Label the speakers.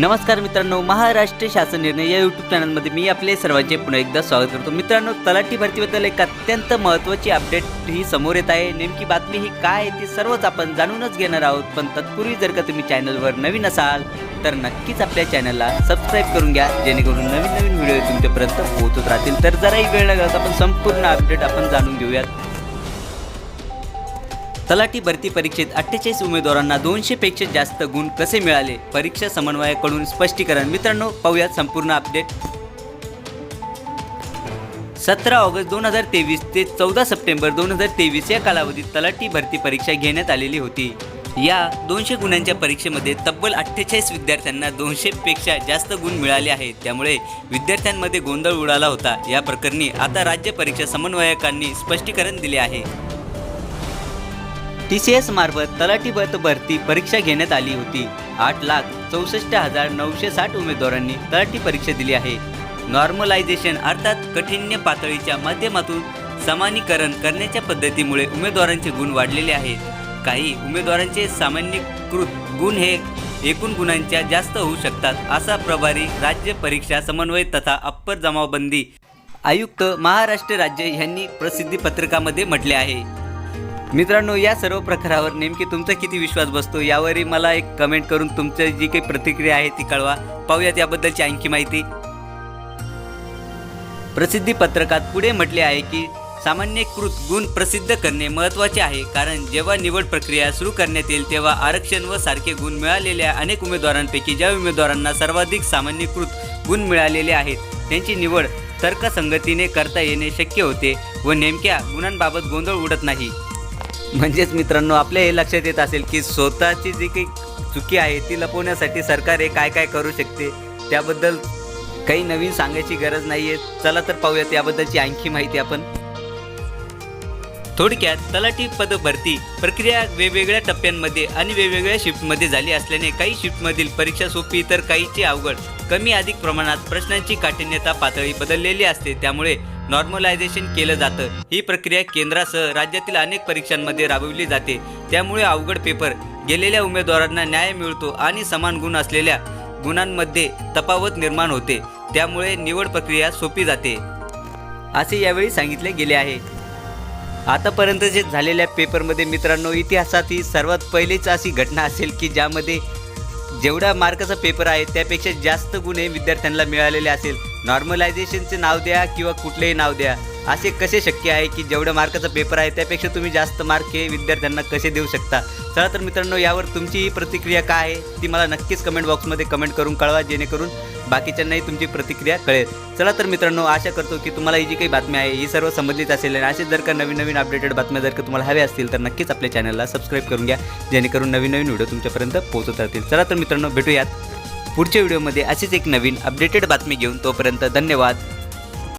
Speaker 1: नमस्कार मित्रांनो महाराष्ट्र शासन निर्णय या यूट्यूब चॅनलमध्ये मी आपले सर्वांचे पुन्हा एकदा स्वागत करतो. मित्रांनो तलाठी भरतीबद्दल एक अत्यंत महत्त्वाची अपडेट ही समोर येत आहे. नेमकी बातमी ही काय आहे ती सर्वच आपण जाणूनच घेणार आहोत. पण तत्पूर्वी जर का तुम्ही चॅनलवर नवीन असाल तर नक्कीच आपल्या चॅनलला सबस्क्राईब करून घ्या. जेणेकरून नवीन नवीन व्हिडिओ तुमच्यापर्यंत पोहोचत राहतील. तर जराही वेळ लागला तर आपण संपूर्ण अपडेट आपण जाणून घेऊयात. तलाठी भरती परीक्षेत अठ्ठेचाळीस उमेदवारांना दोनशे पेक्षा जास्त गुण कसे मिळाले? परीक्षा समन्वयाकडून स्पष्टीकरण. मित्रांनो पाहूयात संपूर्ण अपडेट. सतरा ऑगस्ट दोन हजार तेवीस ते चौदा सप्टेंबर दोन हजार तेवीस या कालावधीत तलाठी भरती परीक्षा घेण्यात आलेली होती. या दोनशे गुणांच्या परीक्षेमध्ये तब्बल अठ्ठेचाळीस विद्यार्थ्यांना दोनशे पेक्षा जास्त गुण मिळाले आहेत. त्यामुळे विद्यार्थ्यांमध्ये गोंधळ उडाला होता. या प्रकरणी आता राज्य परीक्षा समन्वयकांनी स्पष्टीकरण दिले आहे. टी सी एस मार्फत तलाठी पद भरती परीक्षा घेण्यात आली होती. आठ लाख चौसष्ट हजार नऊशे साठ उमेदवारांनी तलाठी परीक्षा दिली आहे. नॉर्मलायझेशन अर्थात कठीण्य पातळीच्या माध्यमातून समानीकरण करण्याच्या पद्धतीमुळे उमेदवारांचे गुण वाढलेले आहेत. काही उमेदवारांचे सामान्यीकृत गुण हे एकूण गुणांच्या जास्त होऊ शकतात असा प्रभारी राज्य परीक्षा समन्वय तथा अप्पर जमावबंदी आयुक्त महाराष्ट्र राज्य यांनी प्रसिद्धी पत्रकामध्ये म्हटले आहे. मित्रांनो या सर्व प्रकारावर नेमकी तुमचा किती विश्वास बसतो यावरही मला एक कमेंट करून तुमची जी काही प्रतिक्रिया आहे ती कळवा. पाहूयात याबद्दलची आणखी माहिती. प्रसिद्धी पत्रकात पुढे म्हटले आहे की सामान्यीकृत गुण प्रसिद्ध करणे महत्त्वाचे आहे कारण जेव्हा निवड प्रक्रिया सुरू करण्यात येईल तेव्हा आरक्षण व सारखे गुण मिळालेल्या अनेक उमेदवारांपैकी ज्या उमेदवारांना सर्वाधिक सामान्यीकृत गुण मिळालेले आहेत त्यांची निवड तर्कसंगतीने करता येणे शक्य होते व नेमक्या गुणांबाबत गोंधळ उडत नाही. म्हणजेच मित्रांनो आपल्या हे लक्षात येत असेल की स्वतःची जी काही चुकी आहे ती लपवण्यासाठी सरकार हे काय काय करू शकते त्याबद्दल काही नवीन सांगायची गरज नाही आहे चला तर पाहूयात याबद्दलची आणखी माहिती आपण. थोडक्यात तलाठी पद भरती प्रक्रिया वेगवेगळ्या टप्प्यांमध्ये आणि वेगवेगळ्या शिफ्टमध्ये झाली असल्याने काही शिफ्टमधील परीक्षा सोपी तर काहीची अवघड कमी अधिक प्रमाणात प्रश्नांची काठिण्यता पातळी बदललेली असते. त्यामुळे नॉर्मलायझेशन केलं जातं. ही प्रक्रिया केंद्रासह राज्यातील अनेक परीक्षांमध्ये राबविली जाते. त्यामुळे अवघड पेपर गेलेल्या उमेदवारांना न्याय मिळतो आणि समान गुण असलेल्या गुणांमध्ये तफावत निर्माण होते. त्यामुळे निवड प्रक्रिया सोपी जाते. असे यावेळी सांगितले गेले आहे. आतापर्यंत जे झालेल्या पेपरमध्ये मित्रांनो इतिहासात ही सर्वात पहिलीच अशी घटना असेल की ज्यामध्ये जेवढा मार्काचा पेपर आहे त्यापेक्षा जास्त गुण हे विद्यार्थ्यांना मिळालेले असेल. नॉर्मलायझेशनचे नाव द्या किंवा कुठलेही नाव द्या असे कसे शक्य आहे की जेवढं मार्काचा पेपर आहे त्यापेक्षा तुम्ही जास्त मार्क हे विद्यार्थ्यांना कसे देऊ शकता? चला तर मित्रांनो यावर तुमची ही प्रतिक्रिया काय आहे ती मला नक्कीच कमेंट बॉक्समध्ये कमेंट करून कळवा जेणेकरून बाकीच्यांनाही तुमची प्रतिक्रिया कळेल. चला तर मित्रांनो आशा करतो की तुम्हाला ही जी काही बातमी आहे ही सर्व संबंधित असेल आणि असे जर का नवीन नवीन अपडेटेड बातम्या जर का तुम्हाला हव्या असतील तर नक्कीच आपल्या चॅनलला सबस्क्राईब करून घ्या जेणेकरून नवीन नवीन व्हिडिओ तुमच्यापर्यंत पोहोचत राहतील. चला तर मित्रांनो भेटूयात. पुढच्या व्हिडिओमध्ये अशीच एक नवीन अपडेटेड बातमी घेऊन तोपर्यंत धन्यवाद.